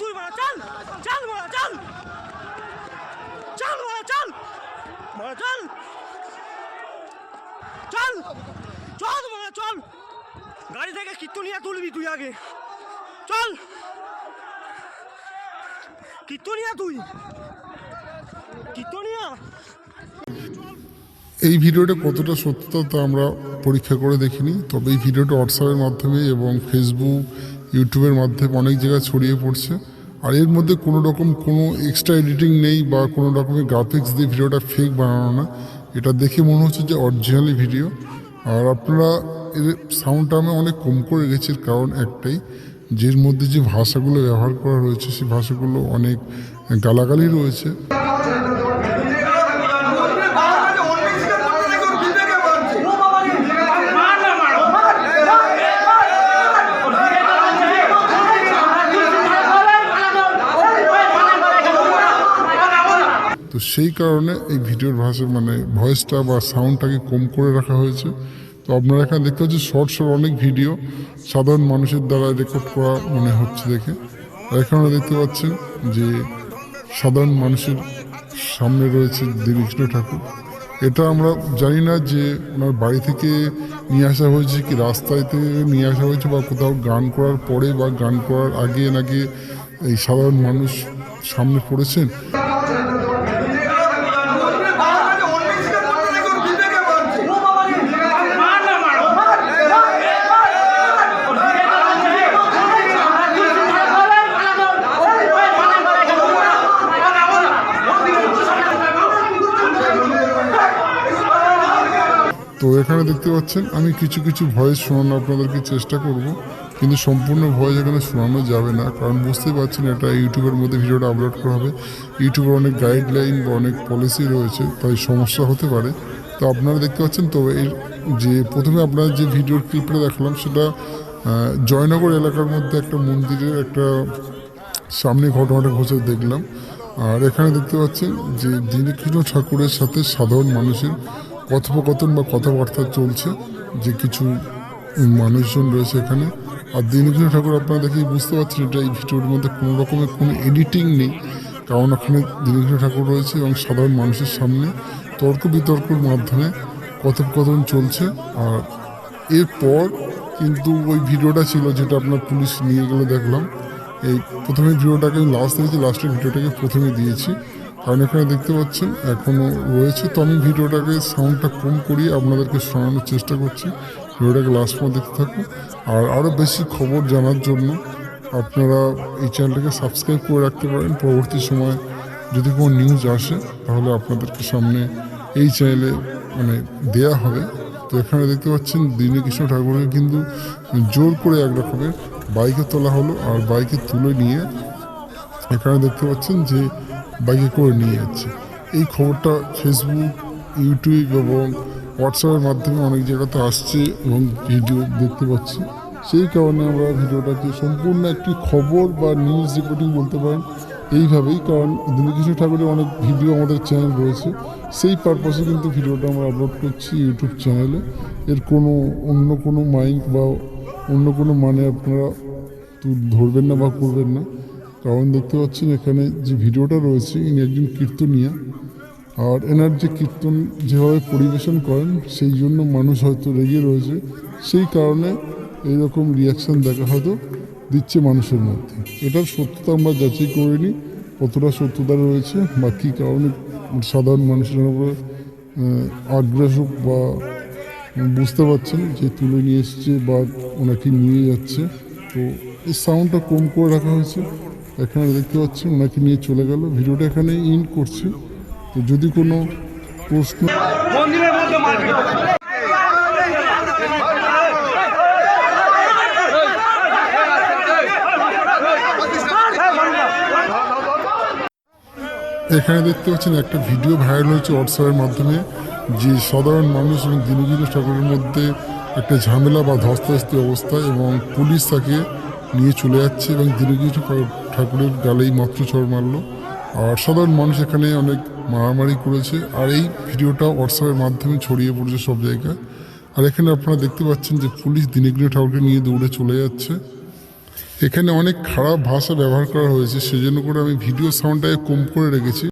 তুই মারা চল চল মারা চল চল মারা চল মারা চল চল চল মারা চল। গাড়ি থেকে কীর্তনিয়া তুলবি তুই আগে। চল কীর্তনিয়া তুই। কীর্তনিয়া এই ভিডিওটা কতটা সত্যতা তা আমরা পরীক্ষা করে দেখিনি, তবে এই ভিডিওটা হোয়াটসঅ্যাপের মাধ্যমে এবং ফেসবুক ইউটিউবের মাধ্যমে অনেক জায়গায় ছড়িয়ে পড়ছে। আর এর মধ্যে কোনো রকম কোনো এক্সট্রা এডিটিং নেই বা কোনো রকমের গ্রাফিক্স দিয়ে ভিডিওটা ফেক বানানো না। এটা দেখে মনে হচ্ছে যে অরিজিনালি ভিডিও আর আপনারা এর সাউন্ডটা আমি অনেক কম করে এর কারণ একটাই যের মধ্যে যে ভাষাগুলো ব্যবহার করা রয়েছে সেই ভাষাগুলো অনেক গালাগালি রয়েছে। তো সেই কারণে এই ভিডিওর ভাষা মানে ভয়েসটা বা সাউন্ডটাকে কম করে রাখা হয়েছে। তো আপনারা এখানে দেখতে পাচ্ছেন শর্ট শর্ট অনেক ভিডিও সাধারণ মানুষের দ্বারা রেকর্ড করা মনে হচ্ছে দেখে। আর এখানে দেখতে পাচ্ছেন যে সাধারণ মানুষের সামনে রয়েছে দীনকৃষ্ণ ঠাকুর। এটা আমরা জানি না যে ওনার বাড়ি থেকে নিয়ে আসা হয়েছে কি রাস্তায় থেকে নিয়ে আসা হয়েছে বা কোথাও গান করার পরে বা গান করার আগে নাকি এই সাধারণ মানুষ সামনে পড়েছেন। তো এখানে দেখতে পাচ্ছেন, আমি কিছু কিছু ভয়েস শোনানো আপনাদেরকে চেষ্টা করব, কিন্তু সম্পূর্ণ ভয়েস এখানে শোনানো যাবে না, কারণ বুঝতেই পারছেন এটা ইউটিউবের মধ্যে ভিডিওটা আপলোড করা হবে। ইউটিউবের অনেক গাইডলাইন বা অনেক পলিসি রয়েছে, তাই সমস্যা হতে পারে। তো আপনারা দেখতে পাচ্ছেন তো এর যে প্রথমে আপনার যে ভিডিওর ক্লিপটা দেখলাম, সেটা জয়নগর এলাকার মধ্যে একটা মন্দিরের একটা সামনে ঘটনাটা ঘটে দেখলাম। আর এখানে দেখতে পাচ্ছেন যে দীনকৃষ্ণ ঠাকুরের সাথে সাধারণ মানুষের কথোপকথন বা কথাবার্তা চলছে, যে কিছু মানুষজন রয়েছে এখানে। আর দীনকৃষ্ণ ঠাকুর আপনারা দেখে বুঝতে পারছেন এটা এই ভিডিওর মধ্যে কোনো রকমের কোনো এডিটিং নেই, কারণ ওখানে দীনকৃষ্ণ ঠাকুর রয়েছে এবং সাধারণ মানুষের সামনে তর্ক বিতর্কের মাধ্যমে কথোপকথন চলছে। আর এরপর কিন্তু ওই ভিডিওটা ছিল যেটা আপনার পুলিশ নিয়ে গেলে দেখলাম। এই প্রথমে ভিডিওটাকে আমি লাস্ট দিয়েছি লাস্টের ভিডিওটাকে প্রথমে দিয়েছি। কারণ এখানে দেখতে পাচ্ছেন এখনও রয়েছে। তো আমি ভিডিওটাকে সাউন্ডটা কম করিয়ে আপনাদেরকে শোনানোর চেষ্টা করছি। ভিডিওটাকে লাস্ট পর্যন্ত দেখতে থাকুন। আর আরও বেশি খবর জানার জন্য আপনারা এই চ্যানেলটাকে সাবস্ক্রাইব করে রাখতে পারেন। পরবর্তী সময় যদি কোনো নিউজ আসে, তাহলে আপনাদেরকে সামনে এই চ্যানেলে মানে দেয়া হবে। তো এখানে দেখতে পাচ্ছেন, দীনকৃষ্ণ ঠাকুরকে কিন্তু জোর করে এক রকমের বাইকে তোলা হলো। আর বাইকে তুলে নিয়ে এখানে দেখতে পাচ্ছেন যে বাইকে করে নিয়ে যাচ্ছে। এই খবরটা ফেসবুক ইউটিউব এবং হোয়াটসঅ্যাপের মাধ্যমে অনেক জায়গাতে আসছে এবং ভিডিও দেখতে পাচ্ছি। সেই কারণে আমরা ভিডিওটাকে সম্পূর্ণ একটি খবর বা নিউজ রিপোর্টিং বলতে পারেন এইভাবেই, কারণ দীনকৃষ্ণ ঠাকুরের অনেক ভিডিও আমাদের চ্যানেল রয়েছে। সেই পারপাসে কিন্তু ভিডিওটা আমরা আপলোড করছি ইউটিউব চ্যানেলে এর কোনো অন্য কোনো মাইক বা অন্য কোনো মানে আপনারা ধরবেন না বা করবেন না। কারণ দেখতে পাচ্ছেন এখানে যে ভিডিওটা রয়েছে, ইনি একজন কীর্তনিয়া। আর এনার যে কীর্তন যেভাবে পরিবেশন করেন, সেই জন্য মানুষ হয়তো রেগে রয়েছে। সেই কারণে এইরকম রিয়াকশান দেখা হয়তো দিচ্ছে মানুষের মধ্যে। এটার সত্যতা আমরা যাচাই করিনি, কতটা সত্যতা রয়েছে বা কী কারণে সাধারণ মানুষের উপরে আগ্রাসক বা বুঝতে পারছেন যে তুলে নিয়ে এসছে বা ওনাকে নিয়ে যাচ্ছে। তো এই সাউন্ডটা কম করে রাখা হয়েছে। এখানে দেখতে পাচ্ছি ওনাকে নিয়ে চলে গেল। ভিডিওটা এখানে ইন করছে। তো যদি কোনো প্রশ্ন এখানে দেখতে পাচ্ছেন একটা ভিডিও ভাইরাল হয়েছে হোয়াটসঅ্যাপের মাধ্যমে যে সাধারণ মানুষ এবং দীনকৃষ্ণ ঠাকুরের মধ্যে একটা ঝামেলা বা ধস্তাধস্তি অবস্থা এবং পুলিশ তাকে নিয়ে চলে যাচ্ছে এবং ধীরে ধীরে ঠাকুরের গালেই মাত্র চড় মারলো। আর সাধারণ মানুষ এখানে অনেক মারামারি করেছে। আর এই ভিডিওটা হোয়াটসঅ্যাপের মাধ্যমে ছড়িয়ে পড়েছে সব জায়গায়। আর এখানে আপনারা দেখতে পাচ্ছেন যে পুলিশ দীনকৃষ্ণ ঠাকুরকে নিয়ে দৌড়ে চলে যাচ্ছে। এখানে অনেক খারাপ ভাষা ব্যবহার করা হয়েছে। সেজন্য করে আমি ভিডিও সাউন্ডটাকে কম করে রেখেছি।